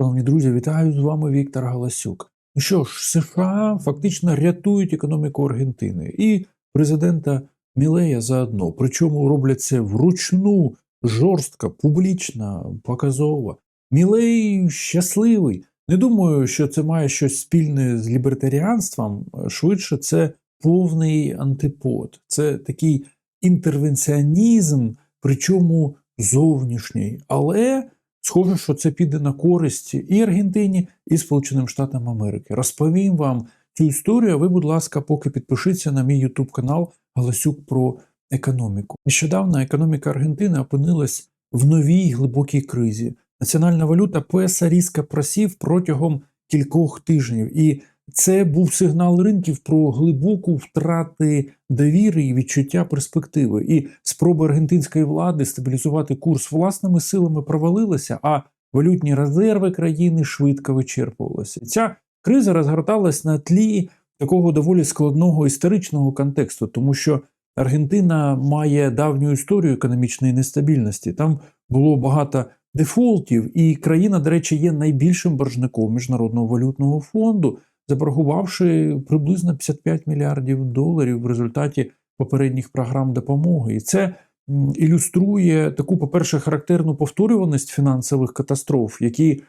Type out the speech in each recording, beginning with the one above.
Шановні друзі, вітаю з вами Віктор Галасюк. Ну що ж, США фактично рятують економіку Аргентини і президента Мілея заодно. Причому роблять це вручну, жорстко, публічно, показово. Мілей щасливий. Не думаю, що це має щось спільне з лібертаріанством. Швидше, це повний антипод. Це такий інтервенціонізм, причому зовнішній. Але схоже, що це піде на користь і Аргентині, і Сполученим Штатам Америки. Розповім вам цю історію. а Ви, будь ласка, поки підпишіться на мій YouTube канал Галасюк про економіку. Нещодавно економіка Аргентини опинилась в новій глибокій кризі. Національна валюта песа різко просів протягом кількох тижнів, і це був сигнал ринків про глибоку втрати довіри і відчуття перспективи. І спроби аргентинської влади стабілізувати курс власними силами провалилися, а валютні резерви країни швидко вичерпувалися. Ця криза розгорталась на тлі такого доволі складного історичного контексту, тому що Аргентина має давню історію економічної нестабільності. Там було багато дефолтів, і країна, до речі, є найбільшим боржником міжнародного валютного фонду, заборгувавши приблизно 55 мільярдів доларів в результаті попередніх програм допомоги. І це ілюструє таку, по-перше, характерну повторюваність фінансових катастроф, які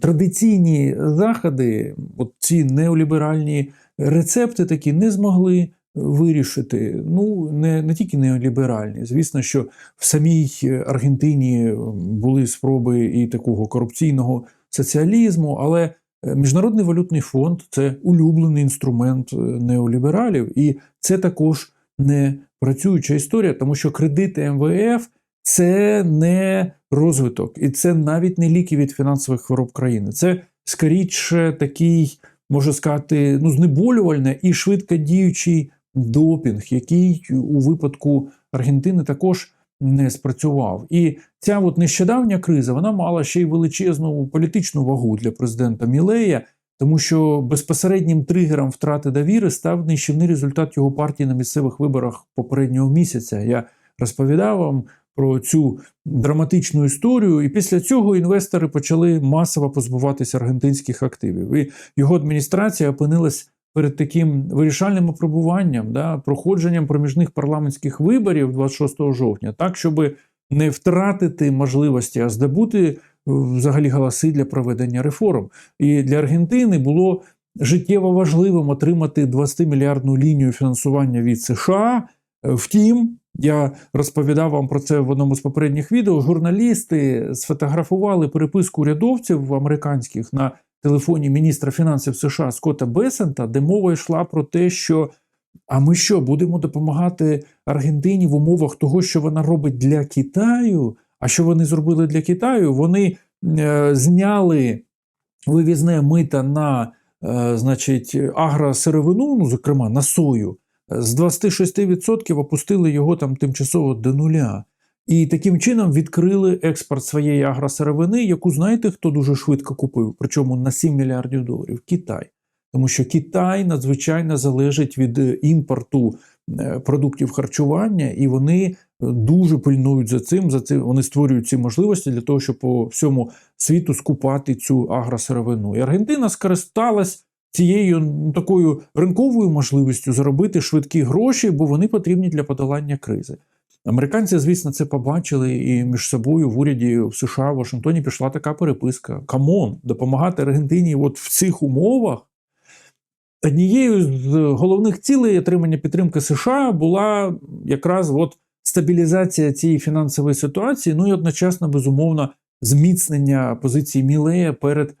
традиційні заходи, от ці неоліберальні рецепти такі не змогли вирішити. Ну, не, не тільки неоліберальні. Звісно, що в самій Аргентині були спроби і такого корупційного соціалізму, але е, Міжнародний валютний фонд це улюблений інструмент е, неолібералів, і це також не працююча історія, тому що кредити МВФ це не розвиток, і це навіть не ліки від фінансових хвороб країни. Це скоріше такий, можна сказати, ну, знеболювальний і швидко діючий допінг, який у випадку Аргентини також не спрацював. І ця от нещодавня криза вона мала ще й величезну політичну вагу для президента Мілея, тому що безпосереднім тригером втрати довіри став нищівний результат його партії на місцевих виборах попереднього місяця. Я розповідав вам про цю драматичну історію, і після цього інвестори почали масово позбуватися аргентинських активів. І його адміністрація опинилась перед таким вирішальним опробуванням, да, проходженням проміжних парламентських виборів 26 жовтня, так щоб не втратити можливості, а здобути е, взагалі голоси для проведення реформ. І для Аргентини було життєво важливим отримати 20-мільярдну лінію фінансування від США. Е, Втім, я розповідав вам про це в одному з попередніх відео. Журналісти сфотографували переписку урядовців американських на телефоні міністра фінансів США Скотта Бесента, де мова йшла про те, що а ми що будемо допомагати Аргентині в умовах того, що вона робить для Китаю. А що вони зробили для Китаю? Вони е, зняли вивізне мита на е, значить, агросировину, ну, зокрема на сою, з 26% опустили його там тимчасово до нуля. І таким чином відкрили експорт своєї агросировини, яку знаєте, хто дуже швидко купив, причому на 7 мільярдів доларів Китай. Тому що Китай надзвичайно залежить від е, імпорту е, продуктів харчування, і вони е, дуже пильнують за цим. За цим вони створюють ці можливості для того, щоб по всьому світу скупати цю агросировину. І Аргентина скористалась цією такою ринковою можливістю заробити швидкі гроші, бо вони потрібні для подолання кризи. Американці, звісно, це побачили, і між собою в уряді в США в Вашингтоні пішла така переписка: Камон, допомагати Аргентині от в цих умовах. Однією з головних цілей отримання підтримки США була якраз от стабілізація цієї фінансової ситуації, ну і одночасно, безумовно, зміцнення позиції Мілея перед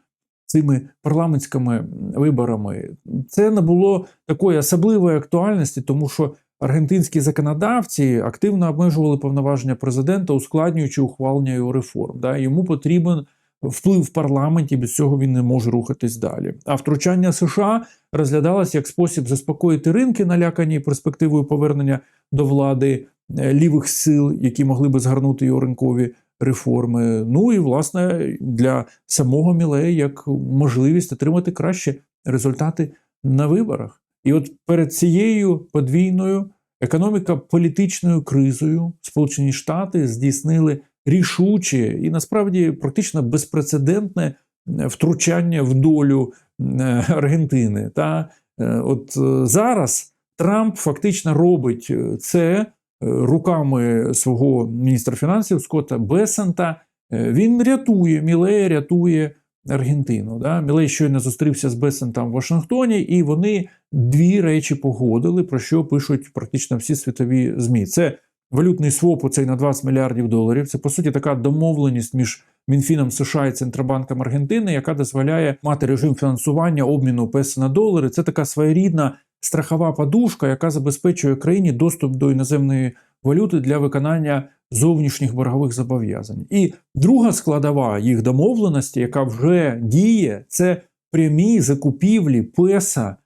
цими парламентськими виборами. Це не було такої особливої актуальності, тому що аргентинські законодавці активно обмежували повноваження президента, ускладнюючи ухвалення його реформ. Да? Йому потрібен вплив в парламенті, без цього він не може рухатись далі. А втручання США розглядалось як спосіб заспокоїти ринки, налякані перспективою повернення до влади е, лівих сил, які могли би згорнути його ринкові реформи. Ну і власне для самого Мілея як можливість отримати кращі результати на виборах. І от перед цією подвійною економіко-політичною кризою Сполучені Штати здійснили рішуче і насправді практично безпрецедентне втручання в долю е, Аргентини. Та е, от е, зараз Трамп фактично робить це е, руками свого міністра фінансів Скотта Бесента. Е, Він рятує Мілея, рятує Аргентину. Да? Мілей щойно зустрівся з Бесентом в Вашингтоні, і вони дві речі погодили, про що пишуть практично всі світові ЗМІ. Це валютний своп оцей на 20 мільярдів доларів. Це по суті така домовленість між Мінфіном США і Центробанком Аргентини, яка дозволяє мати режим фінансування обміну песо на долари. Це така своєрідна страхова подушка, яка забезпечує країні доступ до іноземної валюти для виконання зовнішніх боргових зобов'язань. І друга складова їх домовленості, яка вже діє, це прямі закупівлі песа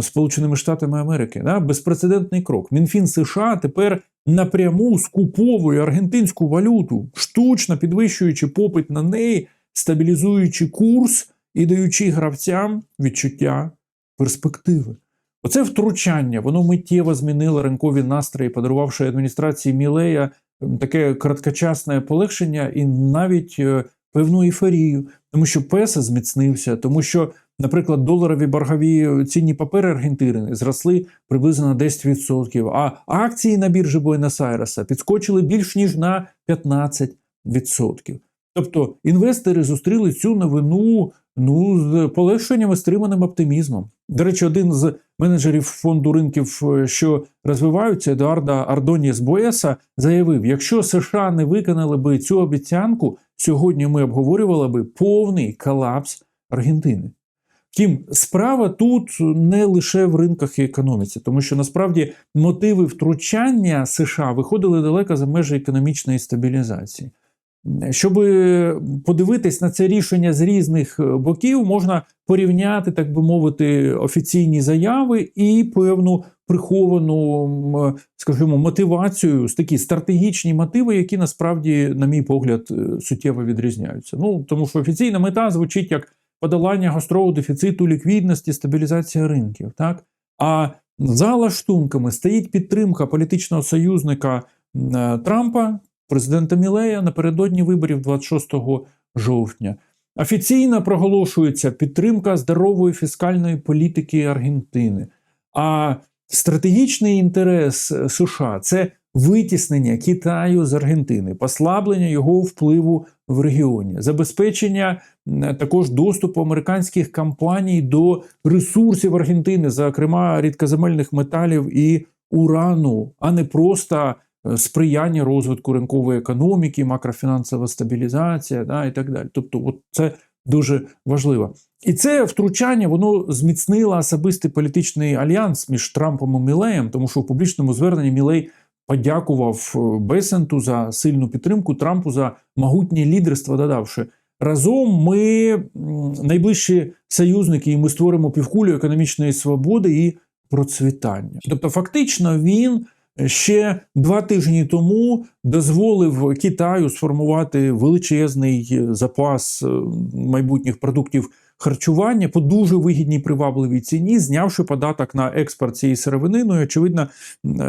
Сполученими Штатами Америки. Да? Безпрецедентний крок. Мінфін США тепер напряму скуповує аргентинську валюту, штучно підвищуючи попит на неї, стабілізуючи курс і даючи гравцям відчуття перспективи. Оце втручання, воно миттєво змінило ринкові настрої, подарувавши адміністрації Мілея таке короткочасне полегшення і навіть е, певну ейфорію, тому що песа зміцнився, тому що, наприклад, доларові боргові цінні папери Аргентини зросли приблизно на 10%, а акції на біржі Буенос-Айреса підскочили більш ніж на 15%. Тобто інвестори зустріли цю новину ну, з полегшенням і стриманим оптимізмом. До речі, один з менеджерів фонду ринків, е, що розвиваються, Едуарда Ардоніс Боеса, заявив: якщо США не виконали би цю обіцянку, сьогодні ми обговорювали би повний колапс Аргентини. Втім, справа тут не лише в ринках і економіці, тому що насправді мотиви втручання США виходили далеко за межі економічної стабілізації. Щоб подивитись на це рішення з різних боків, можна порівняти, так би мовити, офіційні заяви і певну приховану, скажімо, мотивацію, такі стратегічні мотиви, які насправді, на мій погляд, е, суттєво відрізняються. Ну тому що офіційна мета звучить як подолання гострого дефіциту ліквідності, стабілізація ринків. Так? А за лаштунками стоїть підтримка політичного союзника е, Трампа, президента Мілея напередодні виборів 26 жовтня. Офіційно проголошується підтримка здорової фіскальної політики Аргентини. А стратегічний інтерес США це витіснення Китаю з Аргентини, послаблення його впливу в регіоні, забезпечення також доступу американських компаній до ресурсів Аргентини, зокрема рідкоземельних металів і урану, а не просто сприяння розвитку ринкової економіки, макрофінансова стабілізація да, і так далі. Тобто, от це дуже важливо. І це втручання воно зміцнило особистий політичний альянс між Трампом і Мілеєм, тому що в публічному зверненні Мілей подякував е, Бесенту за сильну підтримку, Трампу за могутнє лідерство, додавши. Разом ми найближчі союзники, і ми створимо півкулю економічної свободи і процвітання. Тобто, фактично, він ще два тижні тому дозволив Китаю сформувати величезний запас е, майбутніх продуктів харчування по дуже вигідній привабливій ціні, знявши податок на експорт цієї сировини, ну і очевидно, е,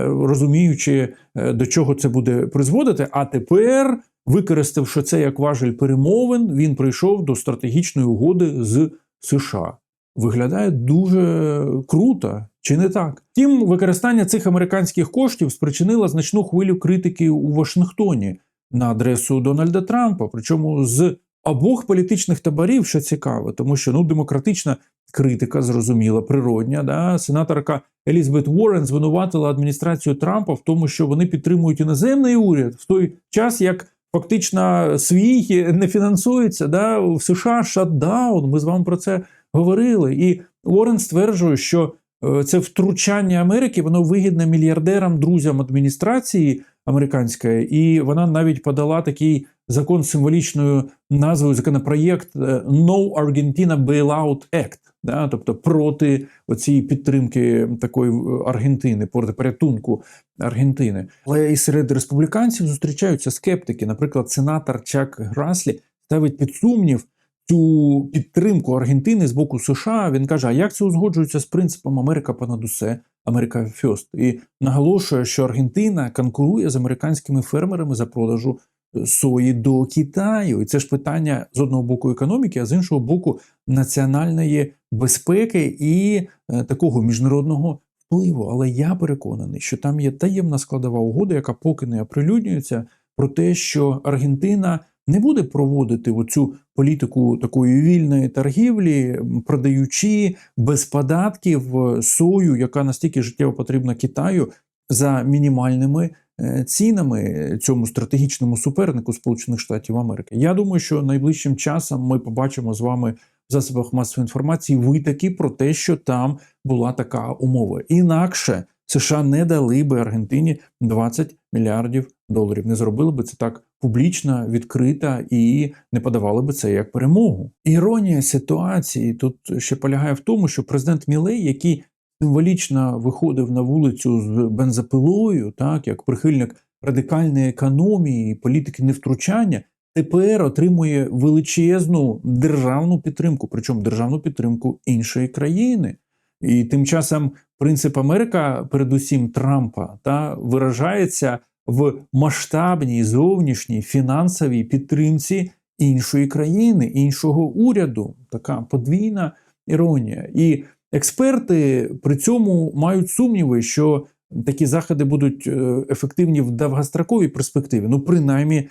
розуміючи, е, до чого це буде призводити. А тепер, використавши це як важель перемовин, він прийшов до стратегічної угоди з США. Виглядає дуже круто, чи не так? Втім, використання цих американських коштів спричинило значну хвилю критики у Вашингтоні на адресу Дональда Трампа, причому з обох політичних таборів, що цікаво, тому що ну демократична критика, зрозуміла, природня. Да? Сенаторка Елізабет Уоррен звинуватила адміністрацію Трампа в тому, що вони підтримують іноземний уряд в той час, як фактично свій не фінансується. Да? В США шатдаун. Ми з вами про це говорили. І Уоррен стверджує, що е, це втручання Америки, воно вигідне мільярдерам, друзям адміністрації американської, і вона навіть подала такий закон з символічною назвою законопроєкт е, No Argentina Bailout Act, да, тобто проти оцієї підтримки такої е, Аргентини, проти порятунку Аргентини. Але і серед республіканців зустрічаються скептики. Наприклад, сенатор Чак Граслі ставить під сумнів цю підтримку Аргентини з боку США. Він каже: а як це узгоджується з принципом Америка понад усе, Америка Фьост? І наголошує, що Аргентина конкурує з американськими фермерами за продажу сої до Китаю. І це ж питання з одного боку економіки, а з іншого боку, національної безпеки і е, такого міжнародного впливу. Але я переконаний, що там є таємна складова угода, яка поки не оприлюднюється, про те, що Аргентина не буде проводити оцю політику такої вільної торгівлі, продаючи без податків е, сою, яка настільки життєво потрібна Китаю, за мінімальними е, цінами цьому стратегічному супернику Сполучених Штатів Америки. Я думаю, що найближчим часом ми побачимо з вами в засобах масової інформації витоки про те, що там була така умова. Інакше США не дали би Аргентині 20 мільярдів доларів. Не зробили би це так публічно, відкрито і не подавали би це як перемогу. Іронія ситуації тут ще полягає в тому, що президент Мілей, який символічно виходив на вулицю з бензопилою, так як прихильник радикальної економії, політики невтручання, тепер отримує величезну державну підтримку, причому державну підтримку іншої країни. І тим часом принцип Америка, передусім Трампа, та виражається в масштабній зовнішній фінансовій підтримці іншої країни, іншого уряду. Така подвійна іронія. І експерти при цьому мають сумніви, що такі заходи будуть е, ефективні в довгостроковій перспективі, ну принаймні е,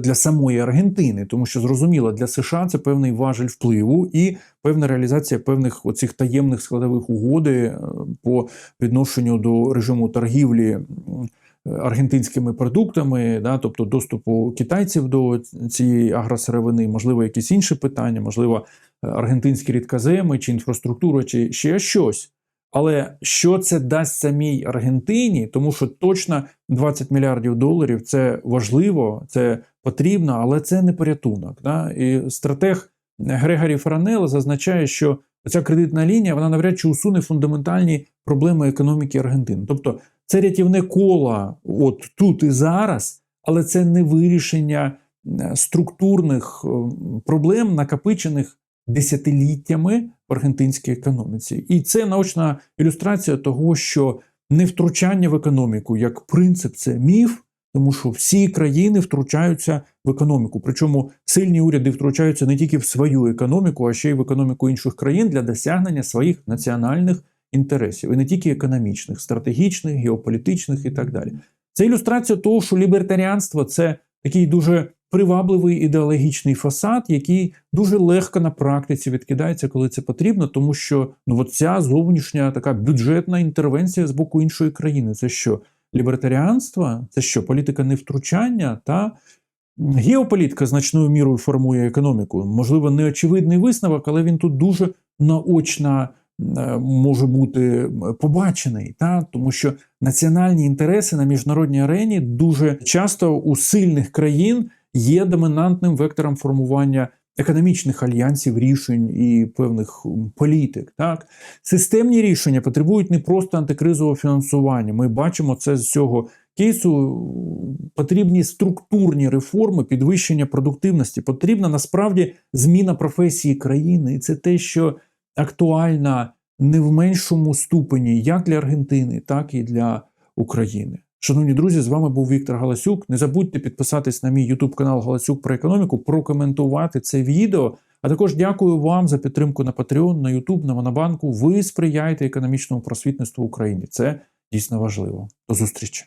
для самої Аргентини, тому що зрозуміло, для США це певний важель впливу і певна реалізація певних оцих таємних складових угоди е, по відношенню до режиму торгівлі. Аргентинськими продуктами, да, тобто доступу китайців до цієї агросировини, можливо, якісь інші питання, можливо, аргентинські рідкоземи, чи інфраструктура, чи ще щось. Але що це дасть самій Аргентині, тому що точно 20 мільярдів доларів це важливо, це потрібно, але це не порятунок. Да? І стратег Грегорі Фаранелла зазначає, що ця кредитна лінія вона навряд чи усуне фундаментальні проблеми економіки Аргентини. Тобто це рятівне коло от тут і зараз, але це не вирішення е, структурних е, проблем, накопичених десятиліттями в аргентинській економіці. І це наочна ілюстрація того, що невтручання в економіку як принцип це міф, тому що всі країни втручаються в економіку. Причому сильні уряди втручаються не тільки в свою економіку, а ще й в економіку інших країн для досягнення своїх національних інтересів, і не тільки економічних, стратегічних, геополітичних і так далі. Це ілюстрація того, що лібертаріанство це такий дуже привабливий ідеологічний фасад, який дуже легко на практиці відкидається, коли це потрібно, тому що ну ця зовнішня така бюджетна інтервенція з боку іншої країни. Це що? Лібертаріанство? Це що? Політика невтручання та геополітика значною мірою формує економіку. Можливо, не очевидний висновок, але він тут дуже наочно е, може бути побачений, та? тому що національні інтереси на міжнародній арені дуже часто у сильних країн є домінантним вектором формування економічних альянсів, рішень і певних політик. Так? Системні рішення потребують не просто антикризового фінансування. Ми бачимо це з цього кейсу. Потрібні структурні реформи, підвищення продуктивності. Потрібна насправді зміна професії країни. І це те, що актуально не в меншому ступені як для Аргентини, так і для України. Шановні друзі, з вами був Віктор Галасюк. Не забудьте підписатись на мій YouTube канал Галасюк про економіку, прокоментувати це відео. А також дякую вам за підтримку на Patreon, на YouTube, на Монобанку. Ви сприяєте економічному просвітництву в Україні. Це дійсно важливо. До зустрічі.